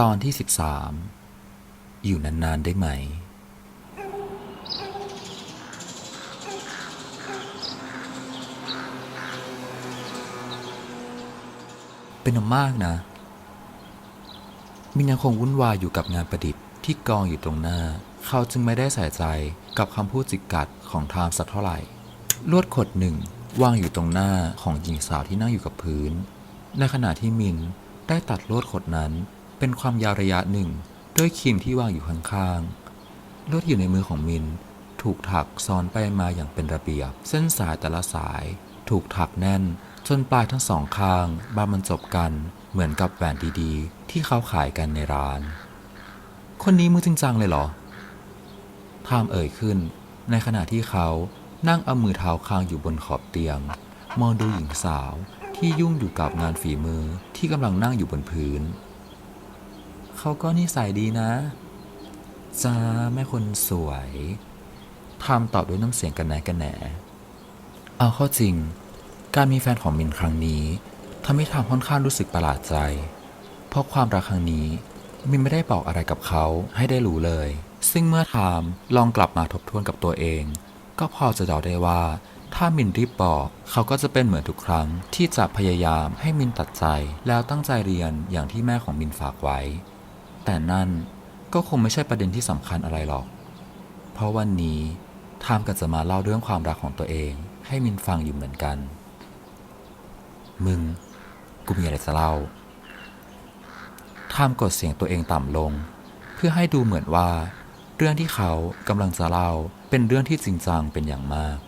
ตอนที่ 13 อยู่นาน ๆ ได้ไหม เป็นอมากนะ มินยังคงวุ่นวายอยู่กับงานประดิษฐ์ที่กองอยู่ตรงหน้า เขาจึงไม่ได้ใส่ใจกับคำพูดจิกกัดของทามสักเท่าไหร่ ลวดขดหนึ่งวางอยู่ตรงหน้าของหญิงสาวที่นั่งอยู่กับพื้น ในขณะที่มินได้ตัดลวดขดนั้น เป็นความยาวระยะหนึ่ง ด้วยครีมที่วางอยู่ข้างๆลวดอยู่ในมือของมิน ถูกถักซ้อนไปมาอย่างเป็นระเบียบ เส้นสายแต่ละสาย ถูกถักแน่น จนปลายทั้งสองข้างบานบรรจบกัน เหมือนกับแหวนดีๆ ที่เขาขายกันในร้าน คนนี้มือจริงจังเลยเหรอทามเอ่ยขึ้น ในขณะที่เขานั่งเอามือเท้าค้างอยู่บนขอบเตียง มองดูหญิงสาวที่ยุ่งอยู่กับงานฝีมือที่กำลังนั่งอยู่บนพื้น เขาก็นิสัยดีนะ จ้าแม่คนสวยทามตอบด้วยน้ำเสียงกันแหนกันแหนเอาเข้าจริง การมีแฟนของมินครั้งนี้ทำให้ทามค่อนข้างรู้สึกประหลาดใจ เพราะความรักครั้งนี้มินไม่ได้บอกอะไรกับเขาให้ได้รู้เลย ซึ่งเมื่อทามลองกลับมาทบทวนกับตัวเอง ก็พอจะเดาได้ว่า ถ้ามินรีบบอกเขาก็จะเป็นเหมือนทุกครั้งที่จะพยายามให้มินตัดใจแล้วตั้งใจเรียนอย่างที่แม่ของมินฝากไว้ แต่นั่นก็คงไม่ใช่ประเด็นที่สำคัญอะไรหรอก เพราะวันนี้ทามก็จะมาเล่าเรื่องความรักของตัวเอง ให้มินฟังอยู่เหมือนกัน มึง กูมีอะไรจะเล่าทามกดเสียงตัวเองต่ำลง เพื่อให้ดูเหมือนว่า เรื่องที่เขากำลังจะเล่าเป็นเรื่องที่จริงจังเป็นอย่างมาก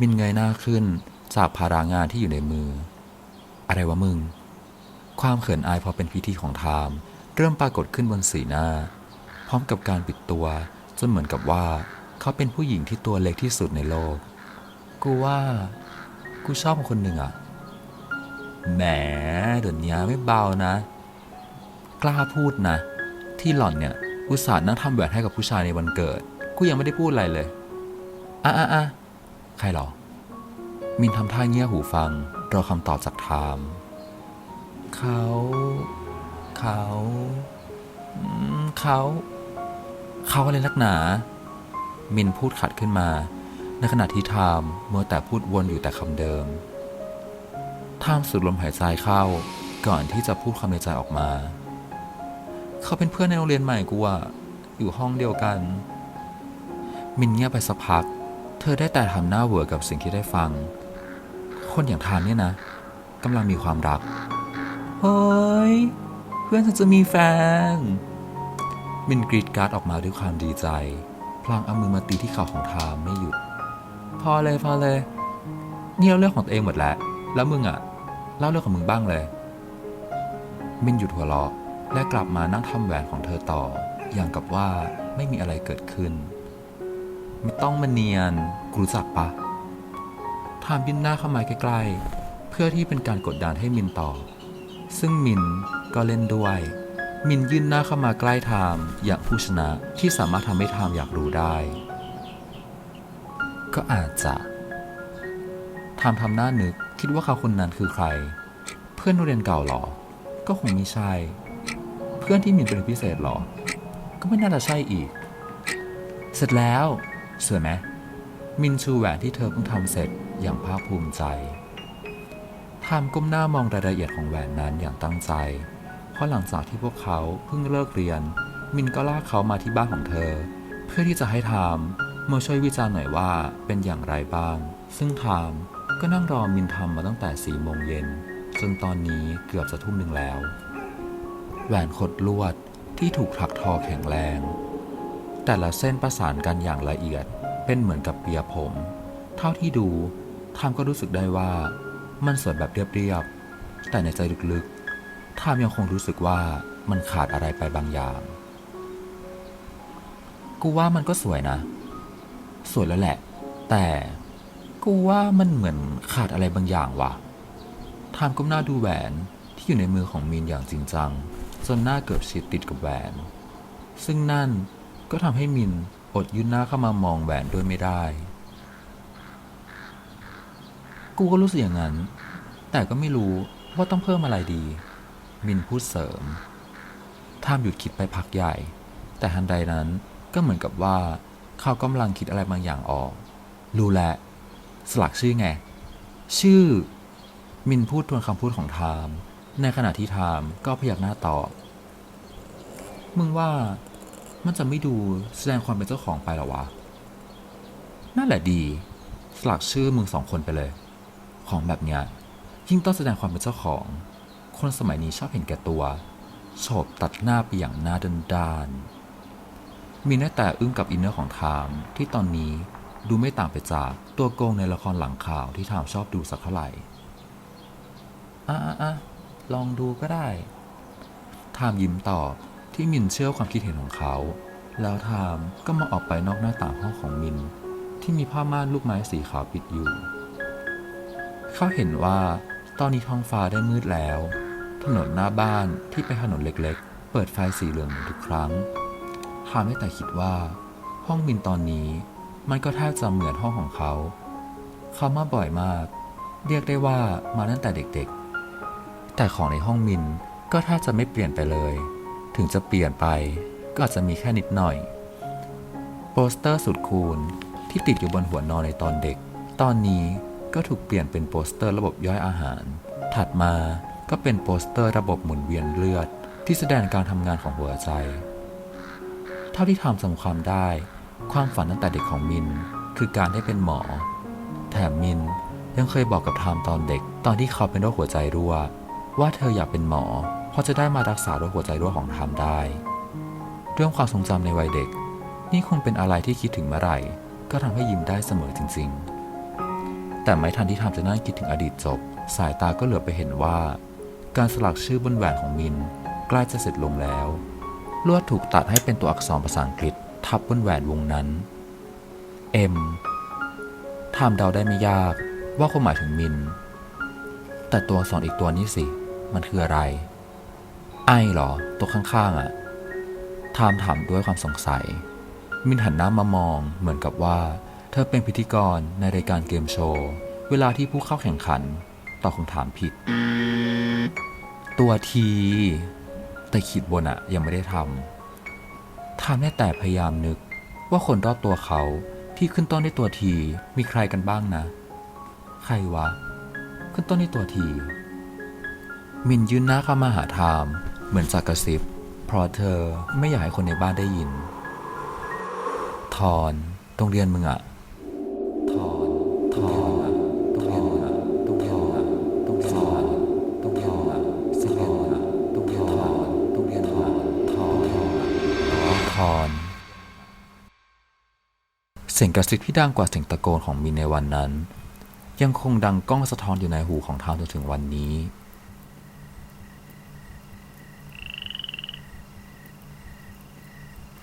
มินเงยหน้าขึ้นจากภารางานที่อยู่ในมือ อะไรวะมึง ความเขินอายพอเป็นพิธีของทาม เริ่มปรากฏขึ้นบนสีหน้า พร้อมกับการปิดตัว จนเหมือนกับว่า เขาเป็นผู้หญิงที่ตัวเล็กที่สุดในโลก กูว่า กูชอบคนหนึ่งอะแหมเดี๋ยวนี้ไม่เบานะ กล้าพูดนะ ที่หล่อนเนี่ย อุตส่าห์นั่งทำแหวนให้กับผู้ชายในวันเกิด กูยังไม่ได้พูดอะไรเลยอะอะอะใครหรอ มินทำท่าเงี่ยหูฟัง รอคำตอบจากทาม เขา เขาเขาเขาอะไรนักหนา มินพูดขัดขึ้นมา ในขณะที่ทามมัวแต่พูดวนอยู่แต่คำเดิมทามสูดลมหายใจเข้า ก่อนที่จะพูดคำในใจออกมา เขาเป็นเพื่อนในโรงเรียนใหม่กูอะอยู่ห้องเดียวกัน มินเงียบไปสักพัก เธอได้แต่ทำหน้าเหวอกับสิ่งที่ได้ฟัง คนอย่างทามเนี่ยนะกำลังมีความรัก เฮ้ย เพื่อนฉันจะมีแฟน มินกรีดการ์ดออกมาด้วยความดีใจ พลางเอามือมาตีที่เข่าของทามไม่หยุด พอเลยพอเลยนี่เราเรื่องของตัวเองหมดแล้ว แล้วมึงอะเล่าเรื่องของมึงบ้างเลย มินหยุดหัวเราะและกลับมานั่งทำแหวนของเธอต่อ อย่างกับว่าไม่มีอะไรเกิดขึ้น ไม่ต้องมาเนียนกูรู้จักปะทามยินหน้าเข้ามาใกล้ๆ เพื่อที่เป็นการกดดันให้มินตอบซึ่งมิน ก็เล่นด้วย มินยื่นหน้าเข้ามาใกล้ทามอย่างผู้ชนะที่สามารถทำให้ทามอยากรู้ได้ ก็อาจจะทามทำหน้านึกคิดว่าเขาคนนั้นคือใคร เพื่อนโรงเรียนเก่าหรอ ก็คงไม่ใช่ เพื่อนที่มินเป็นพิเศษหรอ ก็ไม่น่าจะใช่อีก เสร็จแล้วสวยไหมมินชูแหวนที่เธอเพิ่งทำเสร็จอย่างภาคภูมิใจทามก้มหน้ามองรายละเอียดของแหวนนั้นอย่างตั้งใจ ราะหลังจากที่พวกเขาเพิ่งเลิกเรียน มินก็ลากเขามาที่บ้านของเธอ เพื่อที่จะให้ทามมาช่วยวิจารณ์หน่อยว่าเป็นอย่างไรบ้าง ซึ่งทามก็นั่งรอมินทำมาตั้งแต่สี่โมงเย็นจนตอนนี้เกือบจะทุ่มหนึ่งแล้ว แหวนขดลวดที่ถูกถักทอแข็งแรง แต่ละเส้นประสานกันอย่างละเอียดเป็นเหมือนกับเปียผม เท่าที่ดูทามก็รู้สึกได้ว่ามันสวยแบบเรียบๆแต่ในใจลึกๆ ทามยังคงรู้สึกว่ามันขาดอะไรไปบางอย่าง กูว่ามันก็สวยนะ สวยแล้วแหละ แต่กูว่ามันเหมือนขาดอะไรบางอย่างว่ะทามก้มหน้าดูแหวนที่อยู่ในมือของมีนอย่างจริงจัง จนหน้าเกือบชิดติดกับแหวน ซึ่งนั่นก็ทำให้มินอดยื่นหน้าเข้ามามองแหวนด้วยไม่ได้ กูก็รู้สึกอย่างนั้น แต่ก็ไม่รู้ว่าต้องเพิ่มอะไรดี มินพูดเสริมทามหยุดคิดไปพักใหญ่ แต่ทันใดนั้นก็เหมือนกับว่าเขากำลังคิดอะไรบางอย่างออก รู้แหล้วสลักชื่อไง ชื่อ มินพูดทวนคำพูดของทาม ในขณะที่ทามก็พยักหน้าตอบ มึงว่ามันจะไม่ดูแสดงความเป็นเจ้าของไปหรอวะ นั่นแหละดี สลักชื่อมึงสองคนไปเลย ของแบบเนี้ยยิ่งต้องแสดงความเป็นเจ้าของ คนสมัยนี้ชอบเห็นแก่ตัวโฉบตัดหน้าไปอย่างหน้าดันดานๆมีแน่แต่อึ้งกับอินเนอร์ของทามที่ตอนนี้ดูไม่ต่างไปจากตัวโกงในละครหลังข่าวที่ทามชอบดูสักเท่าไหร่อะอะลองดูก็ได้ทามยิ้มตอบที่มินเชื่อความคิดเห็นของเขา แล้วทามก็มาออกไปนอกหน้าต่างห้องของมิน ที่มีผ้าม่านลูกไม้สีขาวปิดอยู่ เขาเห็นว่าตอนนี้ท้องฟ้าได้มืดแล้ว ถนนหน้าบ้านที่เป็นถนนเล็กๆ เปิดไฟสีเหลืองเหมือนทุกครั้งทามได้แต่คิดว่า ห้องมินตอนนี้ มันก็แทบจะเหมือนห้องของเขาเขามาบ่อยมาก เรียกได้ว่ามาตั้งแต่เด็กๆ แต่ของในห้องมินก็แทบจะไม่เปลี่ยนไปเลย ถึงจะเปลี่ยนไปก็อาจจะมีแค่นิดหน่อย โปสเตอร์สุดคูลที่ติดอยู่บนหัวนอนในตอนเด็ก ตอนนี้ก็ถูกเปลี่ยนเป็นโปสเตอร์ระบบย่อยอาหาร ถัดมา ก็เป็นโปสเตอร์ระบบหมุนเวียนเลือด ที่แสดงการทำงานของหัวใจ เท่าที่ทำจำความได้ ความฝันตั้งแต่เด็กของมิน คือการได้เป็นหมอ แถมมินยังเคยบอกกับทามตอนเด็ก ตอนที่เขาเป็นโรคหัวใจรั่ว ว่าเธออยากเป็นหมอ เพราะจะได้มารักษาโรคหัวใจรั่วของทามได้ เรื่องความทรงจำในวัยเด็ก นี่คงเป็นอะไรที่คิดถึงเมื่อไหร่ ก็ทำให้ยิ้มได้เสมอจริง ๆแต่ไม่ทันที่ทามจะนั่งคิดถึงอดีตจบ สายตาก็เหลือไปเห็นว่า การสลักชื่อบนแหวนของมินใกล้จะเสร็จลงแล้ว ลวดถูกตัดให้เป็นตัวอักษรภาษาอังกฤษทับบนแหวนวงนั้น M ทามเดาได้ไม่ยากว่าคงหมายถึงมิน แต่ตัวอักษรอีกตัวนี้สิ มันคืออะไร ไอเหรอ ตัวข้างๆอะ่ะทามถามด้วยความสงสัย มินหันหน้ามามองเหมือนกับว่า เธอเป็นพิธีกรในรายการเกมโชว์ เวลาที่ผู้เข้าแข่งขันตอบคำถามผิด ตัวที แต่ขีดบนอะยังไม่ได้ทำทามได้แต่พยายามนึกว่าคนรอบตัวเขาที่ขึ้นต้นด้วยตัวทีมีใครกันบ้างนะ ใครวะ ขึ้นต้นด้วยตัวที มินยืนหน้าเข้ามาหาทามเหมือนจากกระซิบเพราะเธอไม่อยากให้คนในบ้านได้ยิน ทอนโรงเรียนมึงอะทอนทอน สียงกระซิบที่ดังกว่าเสียงตะโกนของมินในวันนั้น ยังคงดังก้องสะท้อนอยู่ในหูของทามจนถึงวันนี้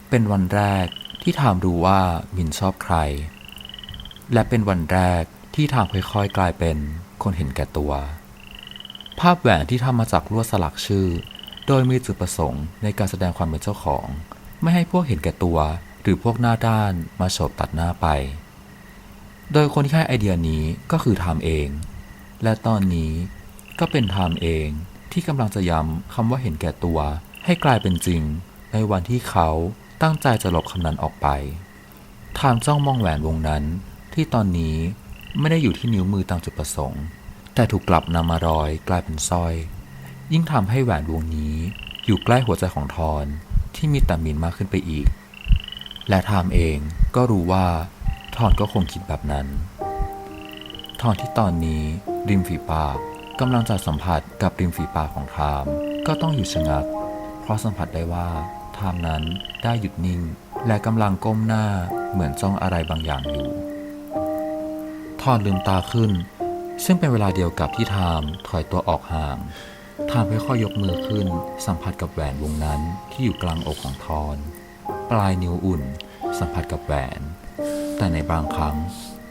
เป็นวันแรกที่ทามรู้ว่ามินชอบใคร และเป็นวันแรกที่ทามค่อยๆกลายเป็นคนเห็นแก่ตัว ภาพแหวนที่ทำมาจากลวดสลักชื่อ โดยมีจุดประสงค์ในการแสดงความเป็นเจ้าของ ไม่ให้พวกเห็นแก่ตัว หรือพวกหน้าด้านมาโฉบตัดหน้าไป โดยคนที่ให้ไอเดียนี้ก็คือทามเอง และตอนนี้ก็เป็นทามเองที่กำลังจะย้ำคำว่าเห็นแก่ตัวให้กลายเป็นจริง ในวันที่เขาตั้งใจจะลบคำนั้นออกไปทามจ้องมองแหวนวงนั้น ที่ตอนนี้ไม่ได้อยู่ที่นิ้วมือตามจุดประสงค์ แต่ถูกกลับนำมารอยกลายเป็นสร้อย ยิ่งทำให้แหวนวงนี้อยู่ใกล้หัวใจของทอนที่มีแต่มินมากขึ้นไปอีก และทามเองก็รู้ว่าทอนก็คงคิดแบบนั้นทอนที่ตอนนี้ริมฝีปากกำลังจะสัมผัสกับริมฝีปากของทามก็ต้องหยุดชะงัก เพราะสัมผัสได้ว่าทามนั้นได้หยุดนิ่ง และกำลังก้มหน้าเหมือนจ้องอะไรบางอย่างอยู่ทอนลืมตาขึ้น ซึ่งเป็นเวลาเดียวกับที่ทามถอยตัวออกห่างทามค่อยๆยกมือขึ้น สัมผัสกับแหวนวงนั้นที่อยู่กลางอกของทอน ปลายนิ้วอุ่น สัมผัสกับแหวน แต่ในบางครั้ง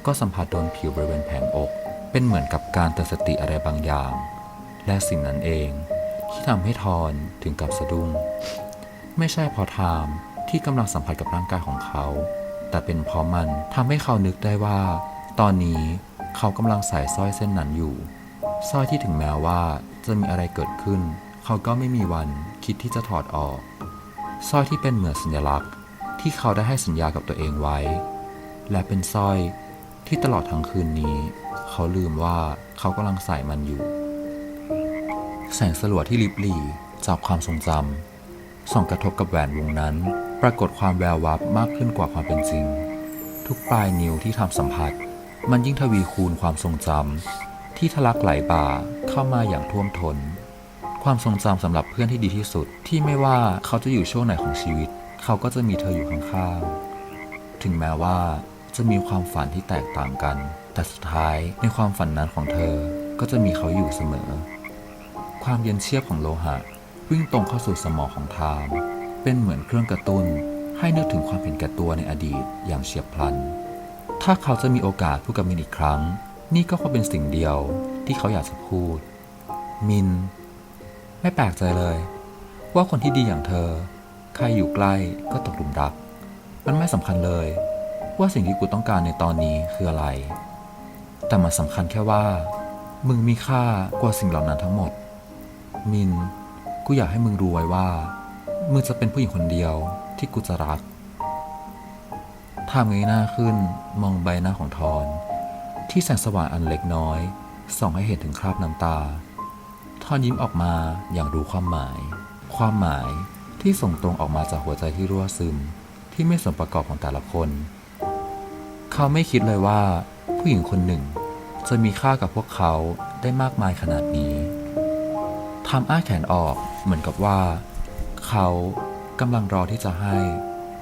ก็สัมผัสโดนผิวบริเวณแผงอก เป็นเหมือนกับการเตือนสติอะไรบางอย่าง และสิ่งนั้นเอง ที่ทำให้ทอนถึงกับสะดุ้ง ไม่ใช่พราะทามที่กำลังสัมผัสกับร่างกายของเขา แต่เป็นเพราะมันทำให้เขานึกได้ว่า ตอนนี้เขากำลังใส่สร้อยเส้นนั้นอยู่สร้อยที่ถึงแม้ว่าจะมีอะไรเกิดขึ้น เขาก็ไม่มีวันคิดที่จะถอดออก สร้อยที่เป็นเหมือนสัญลักษณ์ ที่เขาได้ให้สัญญากับตัวเองไว้ และเป็นสร้อยที่ตลอดทั้งคืนนี้ เขาลืมว่าเขากำลังใส่มันอยู่ แสงสลัวที่ลิบหลี่จากความทรงจำส่องกระทบกับแหวนวงนั้น ปรากฏความแวววับมากขึ้นกว่าความเป็นจริง ทุกปลายนิ้วที่ทำสัมผัส มันยิ่งทวีคูณความทรงจำที่ทะลักไหลบ่าเข้ามาอย่างท่วมท้น ความทรงจำสำหรับเพื่อนที่ดีที่สุด ที่ไม่ว่าเขาจะอยู่ช่วงไหนของชีวิต เขาก็จะมีเธออยู่ข้างๆ ถึงแม้ว่าจะมีความฝันที่แตกต่างกัน แต่สุดท้ายในความฝันนั้นของเธอ ก็จะมีเขาอยู่เสมอ ความเย็นเชียบของโลหะ วิ่งตรงเข้าสู่สมองของไทม์เป็นเหมือนเครื่องกระตุ้น ให้นึกถึงความเห็นแก่ตัวในอดีตอย่างเฉียบพลัน ถ้าเขาจะมีโอกาสพูดกับมินอีกครั้ง นี่ก็คงเป็นสิ่งเดียวที่เขาอยากจะพูด มิน ไม่แปลกใจเลย ว่าคนที่ดีอย่างเธอ ใครอยู่ใกล้ก็ตกหลุมรัก มันไม่สำคัญเลย ว่าสิ่งที่กูต้องการในตอนนี้คืออะไร แต่มันสำคัญแค่ว่า มึงมีค่ากว่าสิ่งเหล่านั้นทั้งหมด มิน กูอยากให้มึงรู้ไว้ว่า มึงจะเป็นผู้หญิงคนเดียวที่กูจะรักทำเงยหน้าขึ้นมองใบหน้าของทอน ที่แสงสว่างอันเล็กน้อย ส่องให้เห็นถึงคราบน้ำตา ทอนยิ้มออกมาอย่างรู้ความหมาย ความหมายที่ส่งตรงออกมาจากหัวใจที่รั่วซึม ที่ไม่สมประกอบของแต่ละคน เขาไม่คิดเลยว่า ผู้หญิงคนหนึ่ง จะมีค่ากับพวกเขาได้มากมายขนาดนี้ทำอ้าแขนออกเหมือนกับว่า เขากำลังรอที่จะให้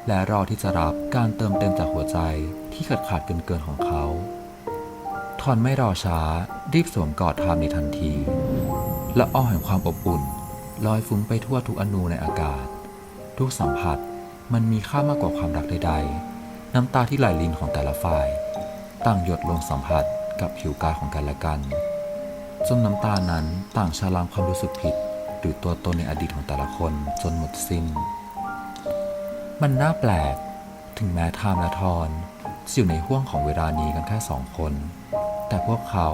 และรอที่จะรับการเติมเต็มจากหัวใจที่ขาดขาดเกินเกินของเขา ทอนไม่รอช้ารีบสวมกอดทามในทันที ละอ้อแห่งความอบอุ่น ลอยฟุ้งไปทั่วทุกอนูในอากาศ ทุกสัมผัสมันมีค่ามากกว่าความรักใด ๆ น้ำตาที่ไหลลินของแต่ละฝ่าย ต่างหยดลงสัมผัสกับผิวกายของกันและกันจนน้ำตานั้นต่างชะลามความรู้สึกผิด หรือตัวตนในอดีตของแต่ละคนจนหมดสิ้น มันน่าแปลก ถึงแม้ไทม์และทอนจะอยู่ในห่วงของเวลานี้กันแค่สองคน แต่พวกเขา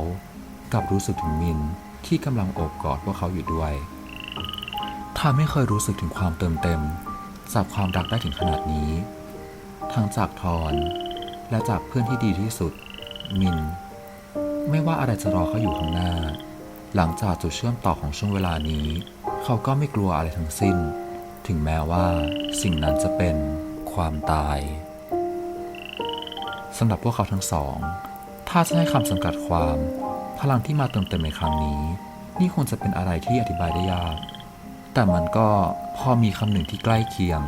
กลับรู้สึกถึงมิน ที่กำลังโอบกอดพวกเขาอยู่ด้วยทาไม่เคยรู้สึกถึงความเติมเต็ม จากความรักได้ถึงขนาดนี้ ทั้งจากทอน และจากเพื่อนที่ดีที่สุด มิน ไม่ว่าอะไรจะรอเขาอยู่ข้างหน้า หลังจากจุดเชื่อมต่อของช่วงเวลานี้ เขาก็ไม่กลัวอะไรทั้งสิ้น ถึงแม้ว่าสิ่งนั้นจะเป็นความตายสำหรับพวกเขาทั้งสอง ถ้าจะให้คำจำกัดความ พลังที่มาเติมเต็มในครั้งนี้ นี่คงจะเป็นอะไรที่อธิบายได้ยาก แต่มันก็พอมีคำหนึ่งที่ใกล้เคียง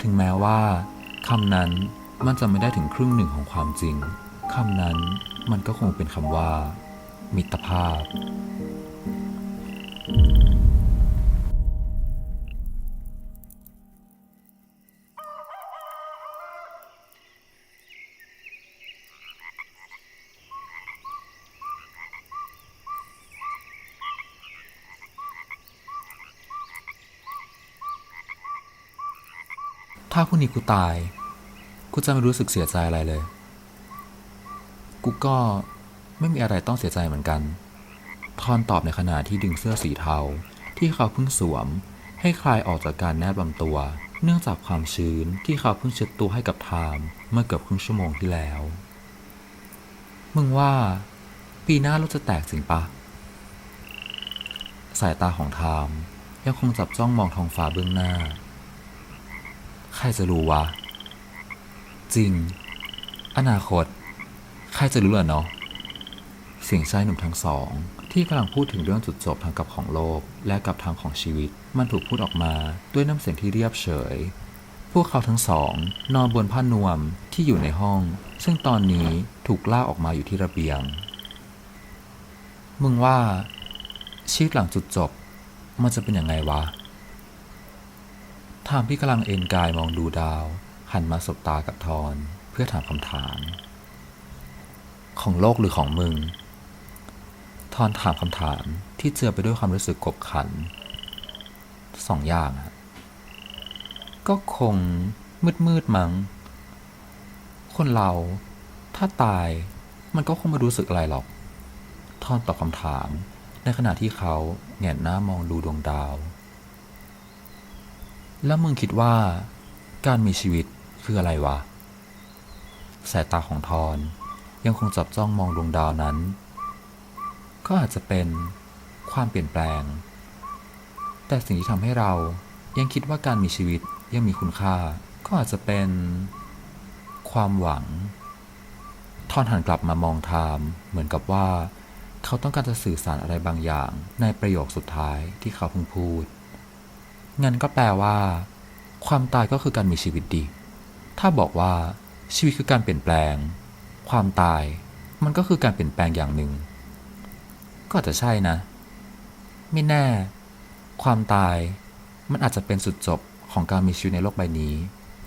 ถึงแม้ว่าคำนั้นมันจะไม่ได้ถึงครึ่งหนึ่งของความจริงคำนั้นมันก็คงเป็นคำว่า มิตรภาพ นี้กูตาย กูจะไม่รู้สึกเสียใจอะไรเลย กูก็ไม่มีอะไรต้องเสียใจเหมือนกัน ทอนตอบในขณะที่ดึงเสื้อสีเทา ที่เขาเพิ่งสวม ให้คลายออกจากการแนบลำตัว เนื่องจากความชื้นที่เขาเพิ่งเช็ดตัวให้กับไทม์เมื่อเกือบครึ่งชั่วโมงที่แล้ว มึงว่า ปีหน้าเราจะแตกจริงปะ สายตาของไทม์ยังคงจับจ้องมองท้องฟ้าเบื้องหน้า ใครจะรู้วะ จริง อนาคต ใครจะรู้ล่ะเนาะเสียงชายหนุ่มทั้งสอง ที่กำลังพูดถึงเรื่องจุดจบทางกับของโลก และกับทางของชีวิต มันถูกพูดออกมาด้วยน้ำเสียงที่เรียบเฉย พวกเขาทั้งสอง นอนบนผ้านวมที่อยู่ในห้อง ซึ่งตอนนี้ถูกล่าออกมาอยู่ที่ระเบียง มึงว่าชีวิตหลังจุดจบ มันจะเป็นยังไงวะ ทามที่กำลังเอนกายมองดูดาว หันมาสบตากับทอนเพื่อถามคำถาม ของโลกหรือของมึง ทอนถามคำถามที่เจือไปด้วยความรู้สึกกบขันสองอย่างก็คงมืดมืดๆมั้ง คนเราถ้าตายมันก็คงไม่รู้สึกอะไรหรอก ทอนตอบคำถาม ในขณะที่เขาแหงนหน้ามองดูดวงดาว แล้วมึงคิดว่า การมีชีวิตคืออะไรวะ สายตาของทอนยังคงจับจ้องมองดวงดาวนั้น ก็อาจจะเป็นความเปลี่ยนแปลง แต่สิ่งที่ทำให้เรายังคิดว่าการมีชีวิตยังมีคุณค่า ก็อาจจะเป็น ความหวัง ทอนหันกลับมามองไทามเหมือนกับว่า เขาต้องการจะสื่อสารอะไรบางอย่างในประโยคสุดท้ายที่เขาเพิ่งพูด งั้นก็แปลว่า ความตายก็คือการมีชีวิตดี ถ้าบอกว่า ชีวิตคือการเปลี่ยนแปลง ความตายมันก็คือการเปลี่ยนแปลงอย่างหนึ่ง ก็อาจจะใช่นะ ไม่แน่ ความตายมันอาจจะเป็นจุดจบของการมีชีวิตในโลกใบนี้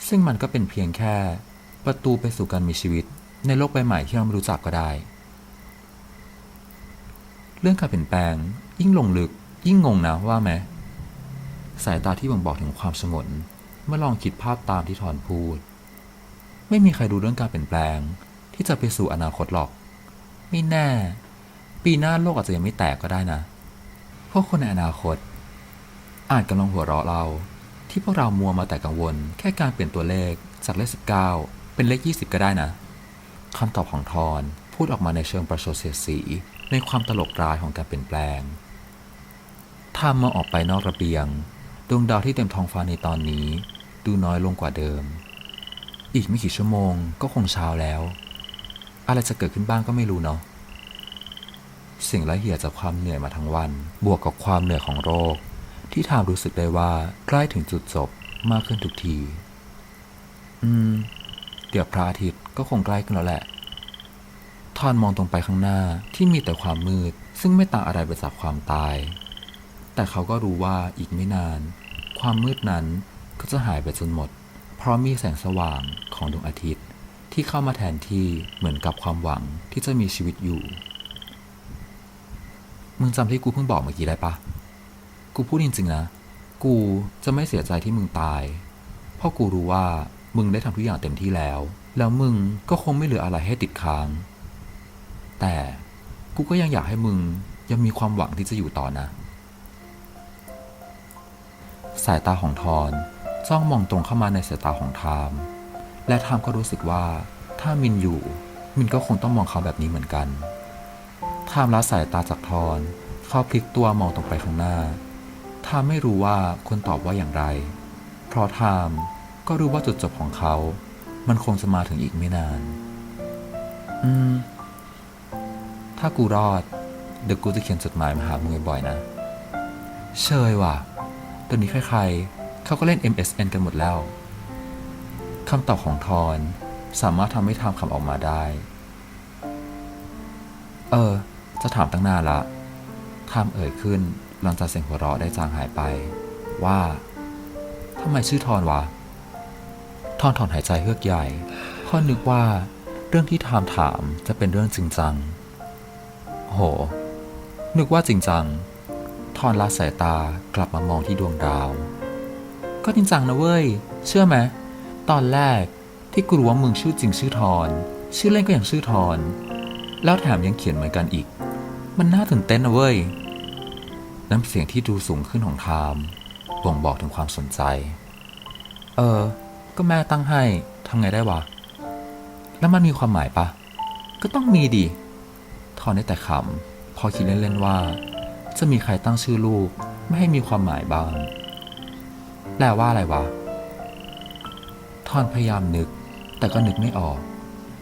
ซึ่งมันก็เป็นเพียงแค่ประตูไปสู่การมีชีวิตในโลกใบใหม่ที่เราไม่รู้จักก็ได้ เรื่องการเปลี่ยนแปลงยิ่งลงลึกยิ่งงงนะว่าไหม สายตาที่บ่งบอกถึงความสงนเมื่อลองคิดภาพตามที่ทอนพูด ไม่มีใครรู้เรื่องการเปลี่ยนแปลง ที่จะไปสู่อนาคตหรอก ไม่แน่ ปีหน้าโลกอาจจะยังไม่แตกก็ได้นะ พวกคนในอนาคต อาจกำลังหัวเราะเรา ที่พวกเรามัวมาแต่กังวล แค่การเปลี่ยนตัวเลขจากเลข 19 เป็นเลข 20 ก็ได้นะคำตอบของทอนพูดออกมาในเชิงประชดเสียดสี ในความตลกร้ายของการเปลี่ยนแปลงทามมองออกไปนอกระเบียง ดวงดาวที่เต็มท้องฟ้าในตอนนี้ ดูน้อยลงกว่าเดิม อีกไม่กี่ชั่วโมงก็คงเช้าแล้ว อะไรจะเกิดขึ้นบ้างก็ไม่รู้เนาะสิ่งละเหี่ยจากความเหนื่อยมาทั้งวัน บวกกับความเหนื่อยของโรค ที่ทามรู้สึกได้ว่าใกล้ถึงจุดจบมากขึ้นทุกที อืม เดี๋ยวพระอาทิตย์ก็คงใกล้ขึ้นแล้วแหละทอนมองตรงไปข้างหน้าที่มีแต่ความมืด ซึ่งไม่ต่างอะไรไปจากความตาย แต่เขาก็รู้ว่าอีกไม่นาน ความมืดนั้นก็จะหายไปจนหมด เพราะมีแสงสว่างของดวงอาทิตย์ ที่เข้ามาแทนที่เหมือนกับความหวังที่จะมีชีวิตอยู่ มึงจำที่กูเพิ่งบอกเมื่อกี้ได้ปะ กูพูดจริงๆนะ กูจะไม่เสียใจที่มึงตาย เพราะกูรู้ว่ามึงได้ทำทุกอย่างเต็มที่แล้ว แล้วมึงก็คงไม่เหลืออะไรให้ติดค้าง แต่กูก็ยังอยากให้มึงยังมีความหวังที่จะอยู่ต่อนะ สายตาของทอนจ้องมองตรงเข้ามาในสายตาของทาม และทามก็รู้สึกว่าถ้ามินอยู่ มินก็คงต้องมองเขาแบบนี้เหมือนกันทามละสายตาจากทอนเขาพลิกตัวมองตรงไปข้างหน้าทามไม่รู้ว่าควรตอบว่าอย่างไร เพราะทามก็รู้ว่าจุดจบของเขา มันคงจะมาถึงอีกไม่นาน อืม ถ้ากูรอด เดี๋ยวกูจะเขียนจดหมายมาหามึงบ่อยๆนะ เชยว่ะ ตอนนี้ใครๆ เขาก็เล่น MSN กันหมดแล้วคำตอบของทอนสามารถทำให้ทามคำออกมาได้ เออ จะถามตั้งนานละทามเอ่ยขึ้นหลังจากเสียงหัวเราะได้จางหายไป ว่าทำไมชื่อทอนวะ ทอนถอนหายใจเฮือกใหญ่เพราะนึกว่าเรื่องที่ทามถามจะเป็นเรื่องจริงจัง โห นึกว่าจริงจัง ทอนละสายตากลับมามองที่ดวงดาว ก็จริงจังนะเว้ย เชื่อไหมตอนแรกที่กูรู้ว่ามึงชื่อจริงชื่อทอนชื่อเล่นก็อยังชื่อทอน แล้วแถมยังเขียนเหมือนกันอีก มันน่าตื่นเต้นนะเว้ย น้ำเสียงที่ดูสูงขึ้นของทามบ่งบอกถึงความสนใจ เออ ก็แม่ตั้งให้ทำไงได้วะ แล้วมันมีความหมายปะ ก็ต้องมีดิทอนได้แต่ขำ พอคิดเล่นๆว่า จะมีใครตั้งชื่อลูก ไม่ให้มีความหมายบ้าง แปลว่าอะไรวะ ทอนพยายามนึก แต่ก็นึกไม่ออก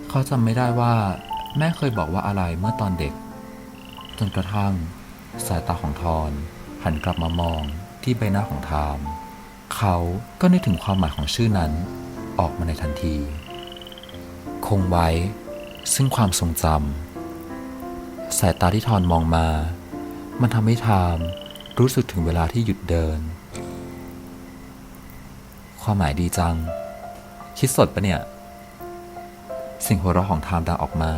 เขาจำไม่ได้ว่า แม่เคยบอกว่าอะไรเมื่อตอนเด็ก จนกระทั่ง สายตาของทอนหันกลับมามองที่ใบหน้าของทาม เขาก็นึกถึงความหมายของชื่อนั้น ออกมาในทันที คงไว้ ซึ่งความทรงจำสายตาที่ทอนมองมา มันทำให้ทามรู้สึกถึงเวลาที่หยุดเดิน ความหมายดีจัง คิดสดปะเนี่ย สิ่งหัวเราะของทามดังออกมา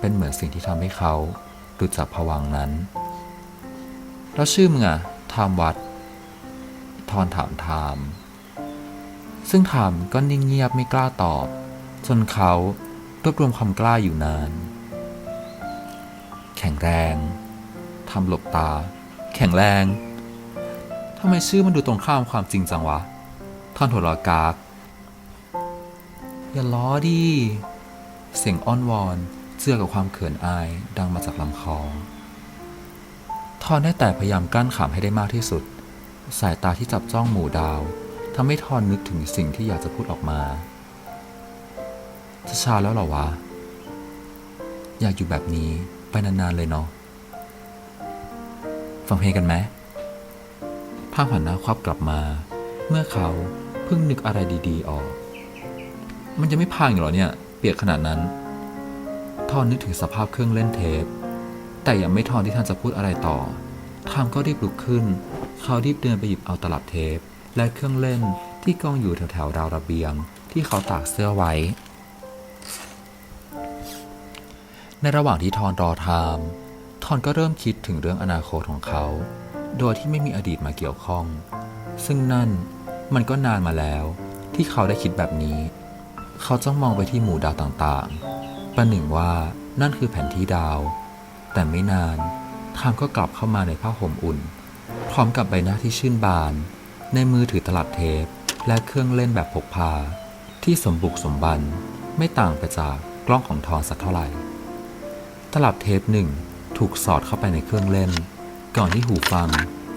เป็นเหมือนสิ่งที่ทำให้เขาหลุดจากผวังนั้น แล้วชื่อมึงอะทามวัด ทอนถามทามซึ่งทามก็นิ่งเงียบไม่กล้าตอบ จนเขารวบรวมความกล้าอยู่นาน แข็งแรง ทำหลบตา แข็งแรงทำไมชื่อมันดูตรงข้ามความจริงจังวะ ท่อนหัวเรอกาก อย่าล้อดิ เสียงอ้อนวอนเจือกับความเขินอายดังมาจากลำคอทอนได้แต่พยายามกั้นขำให้ได้มากที่สุด สายตาที่จับจ้องหมู่ดาวทำให้ทอนนึกถึงสิ่งที่อยากจะพูดออกมาจะชาแล้วหรอวะ อยากอยู่แบบนี้ไปนานๆเลยเนาะ ฟังเพลงกันไหมภาพหันหน้าควับกลับมา เมื่อเขาเพิ่งนึกอะไรดีๆออก มันจะไม่พังอยู่หรอเนี่ย เปียกขนาดนั้น ทอนนึกถึงสภาพเครื่องเล่นเทป แต่ยังไม่ทอนที่ท่านจะพูดอะไรต่อทามก็รีบลุกขึ้น เขารีบเดินไปหยิบเอาตลับเทป และเครื่องเล่นที่กองอยู่แถวๆราวระเบียง ที่เขาตากเสื้อไว้ ในระหว่างที่ทอนรอทาม ทอนก็เริ่มคิดถึงเรื่องอนาคตของเขา โดยที่ไม่มีอดีตมาเกี่ยวข้อง ซึ่งนั่นมันก็นานมาแล้ว ที่เขาได้คิดแบบนี้ เขาจ้องมองไปที่หมู่ดาวต่างๆ ประหนึ่งว่านั่นคือแผนที่ดาว แต่ไม่นานทามก็กลับเข้ามาในผ้าห่มอุ่น พร้อมกับใบหน้าที่ชื่นบาน ในมือถือตลับเทป และเครื่องเล่นแบบพกพา ที่สมบุกสมบันไม่ต่างไปจากกล้องของทอนสักเท่าไหร่ ตลับเทปหนึ่ง ถูกสอดเข้าไปในเครื่องเล่น ก่อนที่หูฟัง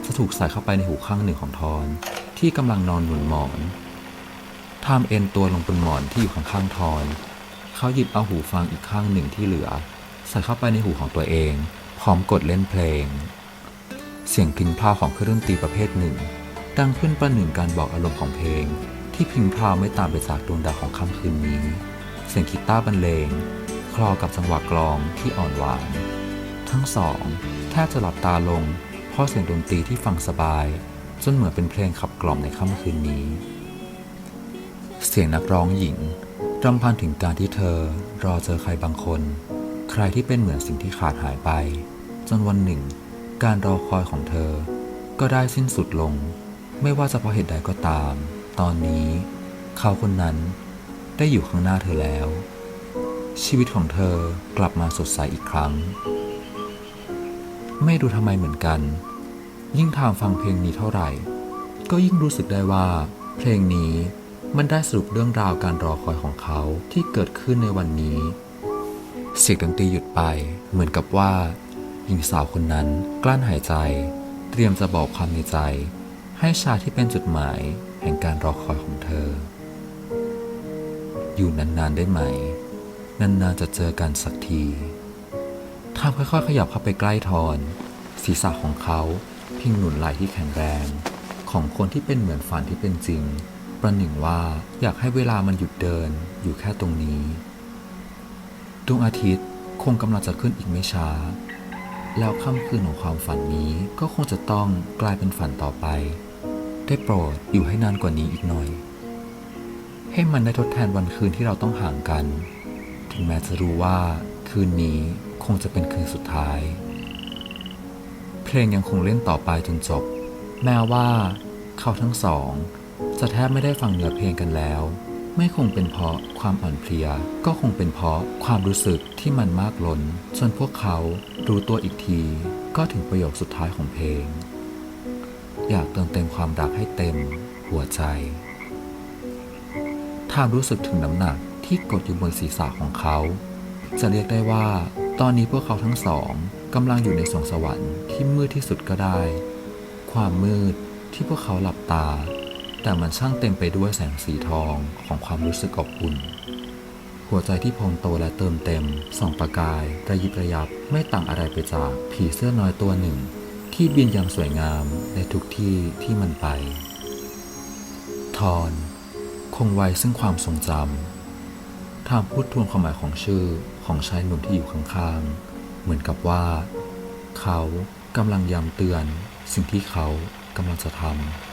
จะถูกใส่เข้าไปในหูข้างหนึ่งของทอน ที่กำลังนอนหนุนหมอนทามเอ็นตัวลงบนหมอนที่อยู่ข้างๆทอน เขาหยิบเอาหูฟังอีกข้างหนึ่งที่เหลือ ใส่เข้าไปในหูของตัวเอง พร้อมกดเล่นเพลง เสียงพิงพาวของเครื่องดนตรีประเภทหนึ่ง ดังขึ้นประหนึ่งการบอกอารมณ์ของเพลง ที่พิงพาวไม่ตางไปจากดวงดาวของค่ำคืนนี้ เสียงกีตาร์บรรเลง คลอกับจังหวะกลองที่อ่อนหวาน ทั้งสองแทบจะหลับตาลง เพราะเสียงดนตรีที่ฟังสบายจนเหมือนเป็นเพลงขับกล่อมในค่ำคืนนี้ เสียงนักร้องหญิงรำพันถึงการที่เธอรอเจอใครบางคน ใครที่เป็นเหมือนสิ่งที่ขาดหายไป จนวันหนึ่ง การรอคอยของเธอ ก็ได้สิ้นสุดลง ไม่ว่าจะเพราะเหตุใดก็ตาม ตอนนี้ เขาคนนั้นได้อยู่ข้างหน้าเธอแล้ว ชีวิตของเธอกลับมาสดใสอีกครั้ง ไม่รู้ทำไมเหมือนกัน ยิ่งทามฟังเพลงนี้เท่าไหร่ ก็ยิ่งรู้สึกได้ว่า เพลงนี้มันได้สรุปเรื่องราวการรอคอยของเขาที่เกิดขึ้นในวันนี้ เสียงดนตรีหยุดไป เหมือนกับว่าหญิงสาวคนนั้นกลั้นหายใจ เตรียมจะบอกความในใจ ให้ชายที่เป็นจุดหมาย แห่งการรอคอยของเธอ อยู่นานๆได้ไหม นานๆจะเจอกันสักที ทามค่อยๆ ขยับเข้าไปใกล้ทอน ศีรษะของเขาพิงหนุนไหล่ที่แข็งแรง ของคนที่เป็นเหมือนฝันที่เป็นจริง ประหนึ่งว่าอยากให้เวลามันหยุดเดินอยู่แค่ตรงนี้ดวงอาทิตย์คงกำลังจะขึ้นอีกไม่ช้า แล้วค่ำคืนของความฝันนี้ก็คงจะต้องกลายเป็นฝันต่อไป ได้โปรดอยู่ให้นานกว่านี้อีกหน่อย ให้มันได้ทดแทนวันคืนที่เราต้องห่างกัน ถึงแม้จะรู้ว่าคืนนี้ งจะเป็นคืนสุดท้าย เพลงยังคงเล่นต่อไปจนจบ แม้ว่าเขาทั้งสอง จะแทบไม่ได้ฟังเนื้อเพลงกันแล้ว ไม่คงเป็นเพราะความอ่อนเพลีย ก็คงเป็นเพราะความรู้สึกที่มันมากล้นจนพวกเขารู้ตัวอีกที ก็ถึงประโยคสุดท้ายของเพลง อยากเติมเต็มความรักให้เต็ม หัวใจทามรู้สึกถึงน้ำหนักที่กดอยู่บนศีรษะของเขา จะเรียกได้ว่า ตอนนี้พวกเขาทั้งสองกำลังอยู่ในสวงสวรรค์ที่มืดที่สุดก็ได้ ความมืดที่พวกเขาหลับตา แต่มันช่างเต็มไปด้วยแสงสีทองของความรู้สึกอบอุ่น หัวใจที่พองโตและเติมเต็มส่องประกาย ระยิบระยับไม่ต่างอะไรไปจากผีเสื้อน้อยตัวหนึ่ง ที่บินอย่างสวยงามในทุกที่ที่มันไป ทอนคงไว้ซึ่งความทรงจำทามพูดทวนความหมายของชื่อ ของชายหนุ่มที่อยู่ข้างๆ เหมือนกับว่า เขากำลังย้ำเตือนสิ่งที่เขากำลังจะทำ